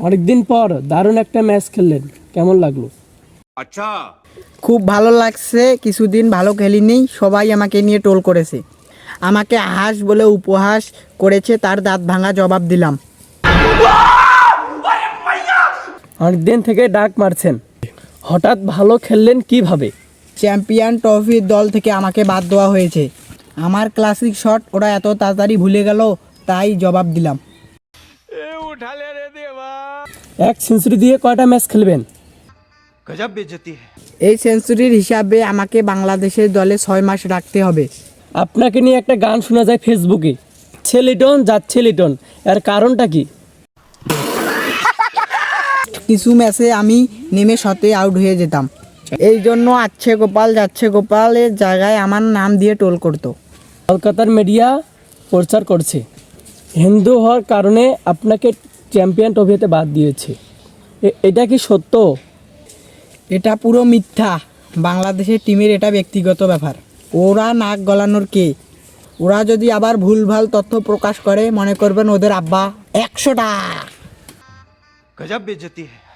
অনেকদিন পর দারুণ একটা ম্যাচ খেললেন। কেমন লাগল? আচ্ছা। খুব ভালো লাগছে কিছুদিন ভালো খেলিনি সবাই আমাকে নিয়ে টোল করেছে। আমাকে হাস বলে উপহাস করেছে তার দাঁত ভাঙা জবাব দিলাম। অনেকদিন থেকে ডাক মারছেন। হঠাৎ ভালো খেললেন কীভাবে? চ্যাম্পিয়ন ট্রফির দল থেকে আমাকে বাদ দেওয়া হয়েছে। আমার ক্লাসিক শট ওরা এত তাড়াতাড়ি ভুলে গেল তাই জবাব দিলাম। এক সেঞ্চুরি দিয়ে কয়টা ম্যাচ খেলবেন? এই সেঞ্চুরির হিসাবে আমাকে বাংলাদেশের দলে ছয় মাস রাখতে হবে। আপনাকে নিয়ে একটা গান শোনা যায় ফেসবুকে। যাচ্ছে লিটন যাচ্ছে লিটন এর কারণটা কি? কিছু ম্যাচে আমি নেমে শতে আউট হয়ে যেতাম। এই জন্য আচ্ছে গোপাল যাচ্ছে গোপালের জায়গায় আমার নাম দিয়ে টোল করতো। কলকাতার মিডিয়া প্রচার করছে। হিন্দু হওয়ার কারণে আপনাকে চ্যাম্পিয়ন ট্রফিতে বাদ দিয়েছে। এটা কি সত্য? এটা পুরো মিথ্যা। বাংলাদেশের টিমের এটা ব্যক্তিগত ব্যাপার। ওরা নাক গলানোর কে? ওরা যদি আবার ভুলভাল তথ্য প্রকাশ করে মনে করবেন ওদের আব্বা একশোটা। গজব বেজতি হ্যাঁ